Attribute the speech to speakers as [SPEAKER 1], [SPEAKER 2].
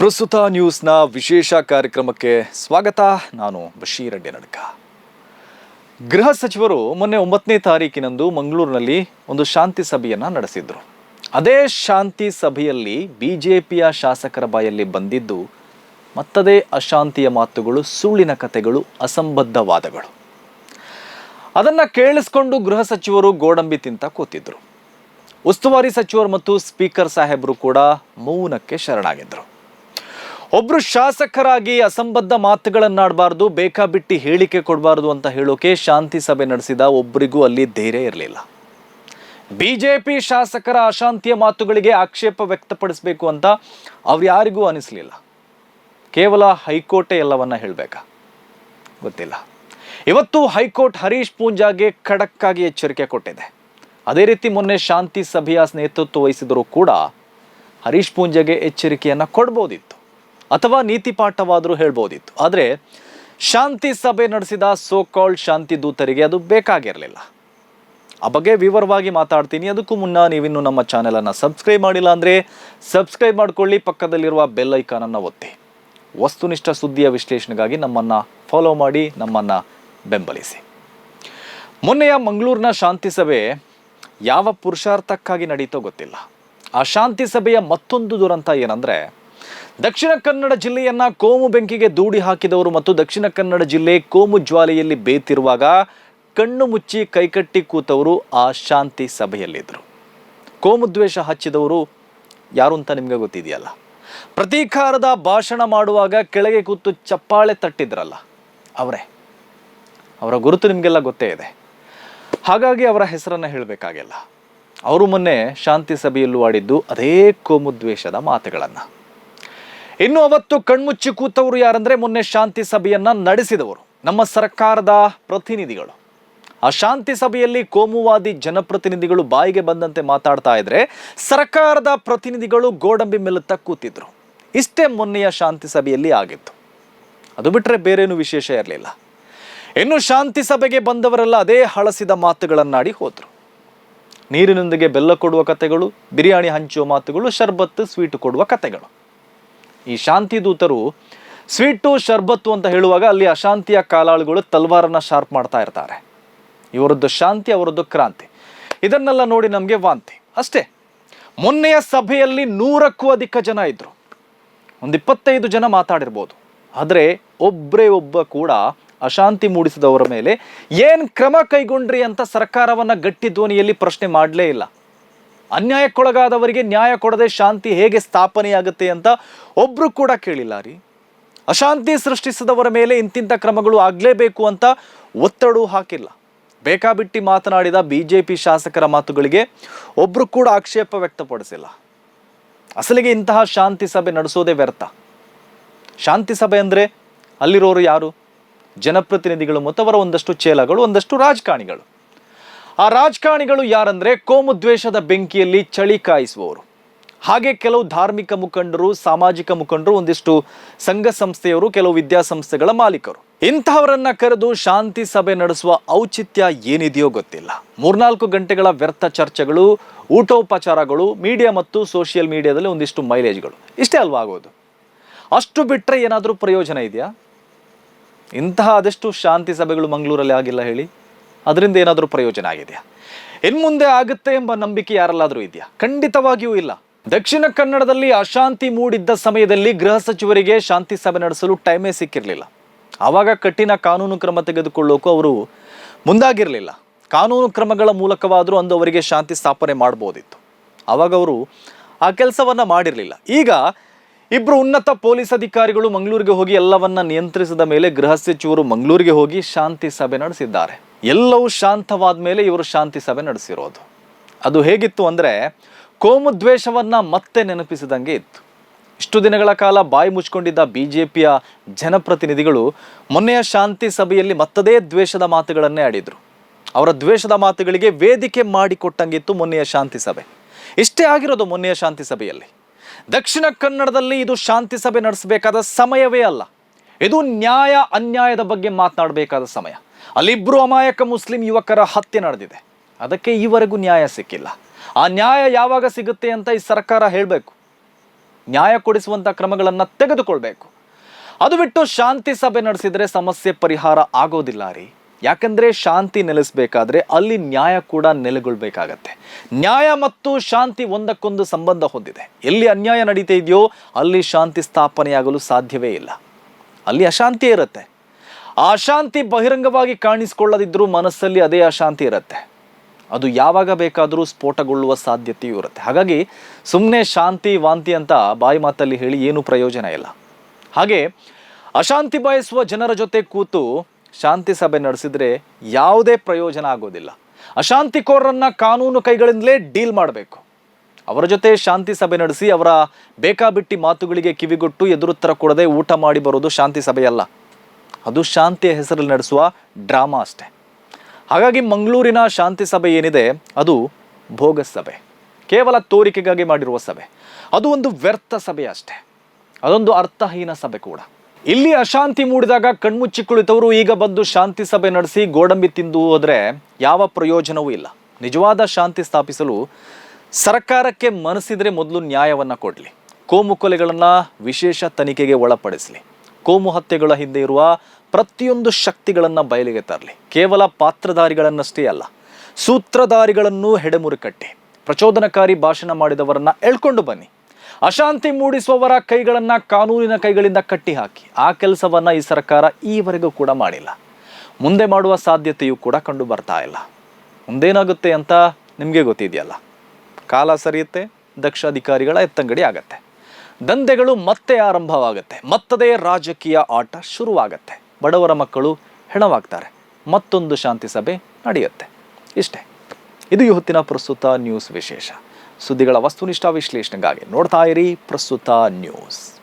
[SPEAKER 1] ಪ್ರಸ್ತುತ ನ್ಯೂಸ್ನ ವಿಶೇಷ ಕಾರ್ಯಕ್ರಮಕ್ಕೆ ಸ್ವಾಗತ. ನಾನು ಬಶೀರ್ ನಡ್ಕ ಗೃಹ ಸಚಿವರು ಮೊನ್ನೆ ಒಂಬತ್ತನೇ ತಾರೀಕಿನಂದು ಮಂಗಳೂರಿನಲ್ಲಿ ಒಂದು ಶಾಂತಿ ಸಭೆಯನ್ನು ನಡೆಸಿದ್ರು. ಅದೇ ಶಾಂತಿ ಸಭೆಯಲ್ಲಿ ಬಿಜೆಪಿಯ ಶಾಸಕರ ಬಾಯಲ್ಲಿ ಬಂದಿದ್ದು ಮತ್ತದೇ ಅಶಾಂತಿಯ ಮಾತುಗಳು, ಸುಳ್ಳಿನ ಕಥೆಗಳು ಅಸಂಬದ್ಧವಾದಗಳು ವಾದಗಳು. ಅದನ್ನ ಕೇಳಿಸ್ಕೊಂಡು ಗೃಹ ಸಚಿವರು ಗೋಡಂಬಿ ತಿಂತ ಕೂತಿದ್ರು. ಉಸ್ತುವಾರಿ ಸಚಿವರು ಮತ್ತು ಸ್ಪೀಕರ್ ಸಾಹೇಬರು ಕೂಡ ಮೌನಕ್ಕೆ ಶರಣಾಗಿದ್ರು. ಒಬ್ರು ಶಾಸಕರಾಗಿ ಅಸಂಬದ್ಧ ಮಾತುಗಳನ್ನಾಡಬಾರ್ದು ಬೇಕಾಬಿಟ್ಟಿ ಹೇಳಿಕೆ ಕೊಡಬಾರ್ದು ಅಂತ ಹೇಳೋಕೆ ಶಾಂತಿ ಸಭೆ ನಡೆಸಿದ ಒಬ್ಬರಿಗೂ ಅಲ್ಲಿ ಧೈರ್ಯ ಇರಲಿಲ್ಲ. ಬಿಜೆಪಿ ಶಾಸಕರ ಅಶಾಂತಿಯ ಮಾತುಗಳಿಗೆ ಆಕ್ಷೇಪ ವ್ಯಕ್ತಪಡಿಸಬೇಕು ಅಂತ ಅವ್ರು ಯಾರಿಗೂ ಅನಿಸ್ಲಿಲ್ಲ. ಕೇವಲ ಹೈಕೋರ್ಟೇ ಎಲ್ಲವನ್ನ ಹೇಳಬೇಕಾ? ಗೊತ್ತಿಲ್ಲ. ಇವತ್ತು ಹೈಕೋರ್ಟ್ ಹರೀಶ್ ಪೂಂಜಾಗೆ ಖಡಕ್ಕಾಗಿ ಎಚ್ಚರಿಕೆ ಕೊಟ್ಟಿದೆ. ಅದೇ ರೀತಿ ಮೊನ್ನೆ ಶಾಂತಿ ಸಭೆಯ ನೇತೃತ್ವ ವಹಿಸಿದರೂ ಕೂಡ ಹರೀಶ್ ಪೂಂಜಾಗೆ ಎಚ್ಚರಿಕೆಯನ್ನು ಕೊಡ್ಬೋದಿತ್ತು. ಅಥವಾ ನೀತಿ ಪಾಠವಾದರೂ ಹೇಳ್ಬೋದಿತ್ತು. ಆದರೆ, ಶಾಂತಿ ಸಭೆ ನಡೆಸಿದ ಸೋ ಕಾಲ್ಡ್ ಶಾಂತಿ ದೂತರಿಗೆ ಅದು ಬೇಕಾಗಿರಲಿಲ್ಲ. ಆ ಬಗ್ಗೆ ವಿವರವಾಗಿ ಮಾತಾಡ್ತೀನಿ. ಅದಕ್ಕೂ ಮುನ್ನ ನೀವಿನ್ನು ನಮ್ಮ ಚಾನೆಲನ್ನು ಸಬ್ಸ್ಕ್ರೈಬ್ ಮಾಡಿಲ್ಲ ಅಂದರೆ ಸಬ್ಸ್ಕ್ರೈಬ್ ಮಾಡ್ಕೊಳ್ಳಿ, ಪಕ್ಕದಲ್ಲಿರುವ ಬೆಲ್ ಐಕಾನನ್ನು ಒತ್ತಿ. ವಸ್ತುನಿಷ್ಠ ಸುದ್ದಿಯ ವಿಶ್ಲೇಷಣೆಗಾಗಿ ನಮ್ಮನ್ನು ಫಾಲೋ ಮಾಡಿ, ನಮ್ಮನ್ನು ಬೆಂಬಲಿಸಿ. ಮೊನ್ನೆಯ ಮಂಗಳೂರಿನ ಶಾಂತಿ ಸಭೆ ಯಾವ ಪುರುಷಾರ್ಥಕ್ಕಾಗಿ ನಡೀತೋ ಗೊತ್ತಿಲ್ಲ. ಆ ಶಾಂತಿ ಸಭೆಯ ಮತ್ತೊಂದು ದುರಂತ ಏನಂದ್ರೆ ದಕ್ಷಿಣ ಕನ್ನಡ ಜಿಲ್ಲೆಯನ್ನ ಕೋಮು ಬೆಂಕಿಗೆ ದೂಡಿ ಹಾಕಿದವರು ಮತ್ತು ದಕ್ಷಿಣ ಕನ್ನಡ ಜಿಲ್ಲೆ ಕೋಮು ಜ್ವಾಲೆಯಲ್ಲಿ ಬೇತಿರುವಾಗ ಕಣ್ಣು ಮುಚ್ಚಿ ಕೈಕಟ್ಟಿ ಕೂತವರು ಆ ಶಾಂತಿ ಸಭೆಯಲ್ಲಿದ್ದರು. ಕೋಮು ದ್ವೇಷ ಹಚ್ಚಿದವರು ಯಾರು ಅಂತ ನಿಮಗೆ ಗೊತ್ತಿದೆಯಲ್ಲ? ಪ್ರತೀಕಾರದ ಭಾಷಣ ಮಾಡುವಾಗ ಕೆಳಗೆ ಕೂತು ಚಪ್ಪಾಳೆ ತಟ್ಟಿದ್ರಲ್ಲ, ಅವರೇ. ಅವರ ಗುರುತು ನಿಮಗೆಲ್ಲ ಗೊತ್ತೇ ಇದೆ. ಹಾಗಾಗಿ ಅವರ ಹೆಸರನ್ನು ಹೇಳಬೇಕಾಗಿಲ್ಲ. ಅವರು ಮೊನ್ನೆ ಶಾಂತಿ ಸಭೆಯಲ್ಲೂ ಆಡಿದ್ದು ಅದೇ ಕೋಮು ದ್ವೇಷದ ಮಾತುಗಳನ್ನು. ಇನ್ನು ಅವತ್ತು ಕಣ್ಮುಚ್ಚಿ ಕೂತವರು ಯಾರಂದ್ರೆ ಮೊನ್ನೆ ಶಾಂತಿ ಸಭೆಯನ್ನ ನಡೆಸಿದವರು. ನಮ್ಮ ಸರ್ಕಾರದ ಪ್ರತಿನಿಧಿಗಳು. ಆ ಶಾಂತಿ ಸಭೆಯಲ್ಲಿ ಕೋಮುವಾದಿ ಜನಪ್ರತಿನಿಧಿಗಳು ಬಾಯಿಗೆ ಬಂದಂತೆ ಮಾತಾಡ್ತಾ ಇದ್ರೆ ಸರ್ಕಾರದ ಪ್ರತಿನಿಧಿಗಳು ಗೋಡಂಬಿ ಮೆಲ್ಲುತ್ತಾ ಕೂತಿದ್ರು. ಇಷ್ಟೇ ಮೊನ್ನೆಯ ಶಾಂತಿ ಸಭೆಯಲ್ಲಿ ಆಗಿತ್ತು. ಅದು ಬಿಟ್ಟರೆ ಬೇರೇನು ವಿಶೇಷ ಇರಲಿಲ್ಲ. ಇನ್ನು ಶಾಂತಿ ಸಭೆಗೆ ಬಂದವರೆಲ್ಲ ಅದೇ ಹಳಸಿದ ಮಾತುಗಳನ್ನಾಡಿ ಹೋದ್ರು. ನೀರಿನೊಂದಿಗೆ ಬೆಲ್ಲ ಕೊಡುವ ಕಥೆಗಳು ಬಿರಿಯಾನಿ ಹಂಚುವ ಮಾತುಗಳು, ಶರ್ಬತ್ತು ಸ್ವೀಟ್ ಕೊಡುವ ಕಥೆಗಳು ಈ ಶಾಂತಿ ದೂತರು ಸ್ವೀಟು, ಶರ್ಬತ್ತು ಅಂತ ಹೇಳುವಾಗ ಅಲ್ಲಿ ಅಶಾಂತಿಯ ಕಾಲಾಳುಗಳು ತಲ್ವಾರನ್ನ ಶಾರ್ಪ್ ಮಾಡ್ತಾ ಇರ್ತಾರೆ. ಇವರದ್ದು ಶಾಂತಿ, ಅವರದ್ದು ಕ್ರಾಂತಿ. ಇದನ್ನೆಲ್ಲ ನೋಡಿ ನಮಗೆ ವಾಂತಿ. ಅಷ್ಟೇ, ಮೊನ್ನೆಯ ಸಭೆಯಲ್ಲಿ ನೂರಕ್ಕೂ ಅಧಿಕ ಜನ ಇದ್ರು. ಒಂದು ಇಪ್ಪತ್ತೈದು ಜನ ಮಾತಾಡಿರ್ಬೋದು. ಆದರೆ ಒಬ್ಬರೇ ಒಬ್ಬ ಕೂಡ ಅಶಾಂತಿ ಮೂಡಿಸಿದವರ ಮೇಲೆ ಏನು ಕ್ರಮ ಕೈಗೊಂಡ್ರಿ ಅಂತ ಸರ್ಕಾರವನ್ನ ಗಟ್ಟಿ ಧ್ವನಿಯಲ್ಲಿ ಪ್ರಶ್ನೆ ಮಾಡಲೇ ಇಲ್ಲ. ಅನ್ಯಾಯಕ್ಕೊಳಗಾದವರಿಗೆ ನ್ಯಾಯ ಕೊಡದೆ ಶಾಂತಿ ಹೇಗೆ ಸ್ಥಾಪನೆಯಾಗುತ್ತೆ ಅಂತ ಒಬ್ರು ಕೂಡ ಕೇಳಿಲ್ಲ ರೀ. ಅಶಾಂತಿ ಸೃಷ್ಟಿಸಿದವರ ಮೇಲೆ ಇಂತಿಂಥ ಕ್ರಮಗಳು ಆಗಲೇಬೇಕು ಅಂತ ಒತ್ತಡೂ ಹಾಕಿಲ್ಲ. ಬೇಕಾಬಿಟ್ಟಿ ಮಾತನಾಡಿದ ಬಿ ಜೆ ಪಿ ಶಾಸಕರ ಮಾತುಗಳಿಗೆ ಒಬ್ರು ಕೂಡ ಆಕ್ಷೇಪ ವ್ಯಕ್ತಪಡಿಸಿಲ್ಲ. ಅಸಲಿಗೆ ಇಂತಹ ಶಾಂತಿ ಸಭೆ ನಡೆಸೋದೇ ವ್ಯರ್ಥ. ಶಾಂತಿ ಸಭೆ ಅಂದರೆ ಅಲ್ಲಿರೋರು ಯಾರು? ಜನಪ್ರತಿನಿಧಿಗಳು ಮತ್ತು ಅವರ ಒಂದಷ್ಟು ಚೇಲಗಳು, ಒಂದಷ್ಟು ರಾಜಕಾರಣಿಗಳು. ಆ ರಾಜಕಾರಣಿಗಳು ಯಾರಂದ್ರೆ ಕೋಮು ದ್ವೇಷದ ಬೆಂಕಿಯಲ್ಲಿ ಚಳಿ ಕಾಯಿಸುವವರು. ಹಾಗೆ ಕೆಲವು ಧಾರ್ಮಿಕ ಮುಖಂಡರು, ಸಾಮಾಜಿಕ ಮುಖಂಡರು, ಒಂದಿಷ್ಟು ಸಂಘ ಸಂಸ್ಥೆಯವರು, ಕೆಲವು ವಿದ್ಯಾಸಂಸ್ಥೆಗಳ ಮಾಲೀಕರು. ಇಂತಹವರನ್ನ ಕರೆದು ಶಾಂತಿ ಸಭೆ ನಡೆಸುವ ಔಚಿತ್ಯ ಏನಿದೆಯೋ ಗೊತ್ತಿಲ್ಲ. ಮೂರ್ನಾಲ್ಕು ಗಂಟೆಗಳ ವ್ಯರ್ಥ ಚರ್ಚೆಗಳು, ಊಟೋಪಚಾರಗಳು, ಮೀಡಿಯಾ ಮತ್ತು ಸೋಷಿಯಲ್ ಮೀಡಿಯಾದಲ್ಲಿ ಒಂದಿಷ್ಟು ಮೈಲೇಜ್ಗಳು. ಇಷ್ಟೇ ಅಲ್ವಾ ಆಗೋದು? ಅಷ್ಟು ಬಿಟ್ಟರೆ ಏನಾದರೂ ಪ್ರಯೋಜನ ಇದೆಯಾ? ಇಂತಹ ಅದೆಷ್ಟು ಶಾಂತಿ ಸಭೆಗಳು ಮಂಗಳೂರಲ್ಲಿ ಆಗಿಲ್ಲ ಹೇಳಿ. ಅದರಿಂದ ಏನಾದರೂ ಪ್ರಯೋಜನ ಆಗಿದೆಯಾ? ಇನ್ಮುಂದೆ ಆಗುತ್ತೆ ಎಂಬ ನಂಬಿಕೆ ಯಾರಲ್ಲಾದರೂ ಇದೆಯಾ? ಖಂಡಿತವಾಗಿಯೂ ಇಲ್ಲ. ದಕ್ಷಿಣ ಕನ್ನಡದಲ್ಲಿ ಅಶಾಂತಿ ಮೂಡಿದ್ದ ಸಮಯದಲ್ಲಿ ಗೃಹ ಸಚಿವರಿಗೆ ಶಾಂತಿ ಸಭೆ ನಡೆಸಲು ಟೈಮೇ ಸಿಕ್ಕಿರಲಿಲ್ಲ. ಆವಾಗ ಕಠಿಣ ಕಾನೂನು ಕ್ರಮ ತೆಗೆದುಕೊಳ್ಳೋಕ್ಕೂ ಅವರು ಮುಂದಾಗಿರಲಿಲ್ಲ. ಕಾನೂನು ಕ್ರಮಗಳ ಮೂಲಕವಾದರೂ ಅಂದು ಅವರಿಗೆ ಶಾಂತಿ ಸ್ಥಾಪನೆ ಮಾಡ್ಬೋದಿತ್ತು. ಆವಾಗ ಅವರು ಆ ಕೆಲಸವನ್ನು ಮಾಡಿರಲಿಲ್ಲ. ಈಗ ಇಬ್ಬರು ಉನ್ನತ ಪೊಲೀಸ್ ಅಧಿಕಾರಿಗಳು ಮಂಗಳೂರಿಗೆ ಹೋಗಿ ಎಲ್ಲವನ್ನ ನಿಯಂತ್ರಿಸಿದ ಮೇಲೆ ಗೃಹ ಸಚಿವರು ಮಂಗಳೂರಿಗೆ ಹೋಗಿ ಶಾಂತಿ ಸಭೆ ನಡೆಸಿದ್ದಾರೆ. ಎಲ್ಲವೂ ಶಾಂತವಾದ ಮೇಲೆ ಇವರು ಶಾಂತಿ ಸಭೆ ನಡೆಸಿರೋದು. ಅದು ಹೇಗಿತ್ತು ಅಂದರೆ ಕೋಮು ದ್ವೇಷವನ್ನ ಮತ್ತೆ ನೆನಪಿಸಿದಂಗೆ ಇತ್ತು. ಇಷ್ಟು ದಿನಗಳ ಕಾಲ ಬಾಯಿ ಮುಚ್ಕೊಂಡಿದ್ದ ಬಿ ಜೆ ಪಿಯ ಜನಪ್ರತಿನಿಧಿಗಳು ಮೊನ್ನೆಯ ಶಾಂತಿ ಸಭೆಯಲ್ಲಿ ಮತ್ತದೇ ದ್ವೇಷದ ಮಾತುಗಳನ್ನೇ ಆಡಿದರು. ಅವರ ದ್ವೇಷದ ಮಾತುಗಳಿಗೆ ವೇದಿಕೆ ಮಾಡಿಕೊಟ್ಟಂಗಿತ್ತು ಮೊನ್ನೆಯ ಶಾಂತಿ ಸಭೆ. ಇಷ್ಟೇ ಆಗಿರೋದು ಮೊನ್ನೆಯ ಶಾಂತಿ ಸಭೆಯಲ್ಲಿ. ದಕ್ಷಿಣ ಕನ್ನಡದಲ್ಲಿ ಇದು ಶಾಂತಿ ಸಭೆ ನಡೆಸಬೇಕಾದ ಸಮಯವೇ ಅಲ್ಲ. ಇದು ನ್ಯಾಯ ಅನ್ಯಾಯದ ಬಗ್ಗೆ ಮಾತನಾಡಬೇಕಾದ ಸಮಯ. ಅಲ್ಲಿಬ್ಬರು ಅಮಾಯಕ ಮುಸ್ಲಿಂ ಯುವಕರ ಹತ್ಯೆ ನಡೆದಿದೆ. ಅದಕ್ಕೆ ಈವರೆಗೂ ನ್ಯಾಯ ಸಿಕ್ಕಿಲ್ಲ. ಆ ನ್ಯಾಯ ಯಾವಾಗ ಸಿಗುತ್ತೆ ಅಂತ ಈ ಸರ್ಕಾರ ಹೇಳಬೇಕು. ನ್ಯಾಯ ಕೊಡಿಸುವಂಥ ಕ್ರಮಗಳನ್ನು ತೆಗೆದುಕೊಳ್ಬೇಕು. ಅದು ಬಿಟ್ಟು ಶಾಂತಿ ಸಭೆ ನಡೆಸಿದರೆ ಸಮಸ್ಯೆ ಪರಿಹಾರ ಆಗೋದಿಲ್ಲ ರೀ. ಯಾಕಂದ್ರೆ ಶಾಂತಿ ನೆಲೆಸಬೇಕಾದ್ರೆ ಅಲ್ಲಿ ನ್ಯಾಯ ಕೂಡ ನೆಲೆಗೊಳ್ಬೇಕಾಗತ್ತೆ. ನ್ಯಾಯ ಮತ್ತು ಶಾಂತಿ ಒಂದಕ್ಕೊಂದು ಸಂಬಂಧ ಹೊಂದಿದೆ. ಎಲ್ಲಿ ಅನ್ಯಾಯ ನಡೀತಾ ಇದೆಯೋ ಅಲ್ಲಿ ಶಾಂತಿ ಸ್ಥಾಪನೆಯಾಗಲು ಸಾಧ್ಯವೇ ಇಲ್ಲ. ಅಲ್ಲಿ ಅಶಾಂತಿ ಇರುತ್ತೆ. ಆ ಅಶಾಂತಿ ಬಹಿರಂಗವಾಗಿ ಕಾಣಿಸಿಕೊಳ್ಳದಿದ್ರೂ ಮನಸ್ಸಲ್ಲಿ ಅದೇ ಅಶಾಂತಿ ಇರುತ್ತೆ. ಅದು ಯಾವಾಗ ಬೇಕಾದರೂ ಸ್ಫೋಟಗೊಳ್ಳುವ ಸಾಧ್ಯತೆಯೂ ಇರುತ್ತೆ. ಹಾಗಾಗಿ ಸುಮ್ಮನೆ ಶಾಂತಿ, ವಾಂತಿ ಅಂತ ಬಾಯಿ ಮಾತಲ್ಲಿ ಹೇಳಿ ಏನೂ ಪ್ರಯೋಜನ ಇಲ್ಲ. ಹಾಗೆ ಅಶಾಂತಿ ಬಯಸುವ ಜನರ ಜೊತೆ ಕೂತು ಶಾಂತಿ ಸಭೆ ನಡೆಸಿದರೆ ಯಾವುದೇ ಪ್ರಯೋಜನ ಆಗೋದಿಲ್ಲ. ಅಶಾಂತಿಕೋರರನ್ನು ಕಾನೂನು ಕೈಗಳಿಂದಲೇ ಡೀಲ್ ಮಾಡಬೇಕು. ಅವರ ಜೊತೆ ಶಾಂತಿ ಸಭೆ ನಡೆಸಿ ಅವರ ಬೇಕಾಬಿಟ್ಟಿ ಮಾತುಗಳಿಗೆ ಕಿವಿಗೊಟ್ಟು ಎದುರುತ್ತರ ಕೊಡದೆ ಊಟ ಮಾಡಿ ಬರೋದು ಶಾಂತಿ ಸಭೆಯಲ್ಲ. ಅದು ಶಾಂತಿಯ ಹೆಸರಲ್ಲಿ ನಡೆಸುವ ಡ್ರಾಮಾ ಅಷ್ಟೆ. ಹಾಗಾಗಿ ಮಂಗಳೂರಿನ ಶಾಂತಿ ಸಭೆ ಏನಿದೆ, ಅದು ಭೋಗ ಸಭೆ. ಕೇವಲ ತೋರಿಕೆಗಾಗಿ ಮಾಡಿರುವ ಸಭೆ. ಅದು ಒಂದು ವ್ಯರ್ಥ ಸಭೆ ಅಷ್ಟೇ. ಅದೊಂದು ಅರ್ಥಹೀನ ಸಭೆ ಕೂಡ. ಇಲ್ಲಿ ಅಶಾಂತಿ ಮೂಡಿದಾಗ ಕಣ್ಮುಚ್ಚಿ ಕುಳಿತವರು ಈಗ ಬಂದು ಶಾಂತಿ ಸಭೆ ನಡೆಸಿ ಗೋಡಂಬಿ ತಿಂದು ಹೋದರೆ ಯಾವ ಪ್ರಯೋಜನವೂ ಇಲ್ಲ. ನಿಜವಾದ ಶಾಂತಿ ಸ್ಥಾಪಿಸಲು ಸರ್ಕಾರಕ್ಕೆ ಮನಸ್ಸಿದ್ರೆ ಮೊದಲು ನ್ಯಾಯವನ್ನ ಕೊಡಲಿ. ಕೋಮು ಕೊಲೆಗಳನ್ನು ವಿಶೇಷ ತನಿಖೆಗೆ ಒಳಪಡಿಸಲಿ. ಕೋಮು ಹತ್ಯೆಗಳ ಹಿಂದೆ ಇರುವ ಪ್ರತಿಯೊಂದು ಶಕ್ತಿಗಳನ್ನು ಬಯಲಿಗೆ ತರಲಿ. ಕೇವಲ ಪಾತ್ರಧಾರಿಗಳನ್ನಷ್ಟೇ ಅಲ್ಲ, ಸೂತ್ರಧಾರಿಗಳನ್ನು ಹೆಡೆಮುರುಕಟ್ಟಿ. ಪ್ರಚೋದನಕಾರಿ ಭಾಷಣ ಮಾಡಿದವರನ್ನ ಎಳ್ಕೊಂಡು ಬನ್ನಿ. ಅಶಾಂತಿ ಮೂಡಿಸುವವರ ಕೈಗಳನ್ನು ಕಾನೂನಿನ ಕೈಗಳಿಂದ ಕಟ್ಟಿ ಹಾಕಿ ಆ ಕೆಲಸವನ್ನು ಈ ಸರ್ಕಾರ ಈವರೆಗೂ ಕೂಡ ಮಾಡಿಲ್ಲ. ಮುಂದೆ ಮಾಡುವ ಸಾಧ್ಯತೆಯೂ ಕೂಡ ಕಂಡು ಬರ್ತಾ ಇಲ್ಲ. ಮುಂದೇನಾಗುತ್ತೆ ಅಂತ ನಿಮಗೆ ಗೊತ್ತಿದೆಯಲ್ಲ. ಕಾಲ ಸರಿಯುತ್ತೆ ದಕ್ಷ ಅಧಿಕಾರಿಗಳ ಎತ್ತಂಗಡಿ ಆಗತ್ತೆ. ದಂಧೆಗಳು ಮತ್ತೆ ಆರಂಭವಾಗುತ್ತೆ, ಮತ್ತದೇ ರಾಜಕೀಯ ಆಟ ಶುರುವಾಗತ್ತೆ. ಬಡವರ ಮಕ್ಕಳು ಹೆಣವಾಗ್ತಾರೆ, ಮತ್ತೊಂದು ಶಾಂತಿ ಸಭೆ ನಡೆಯುತ್ತೆ. ಇಷ್ಟೇ. ಇದು ಇವತ್ತಿನ ಪ್ರಸ್ತುತ ನ್ಯೂಸ್ ವಿಶೇಷ. ಸುದ್ದಿಗಳ ವಸ್ತುನಿಷ್ಠ ವಿಶ್ಲೇಷಣೆಗಾಗಿ ನೋಡ್ತಾ ಇರಿ ಪ್ರಸ್ತುತ ನ್ಯೂಸ್.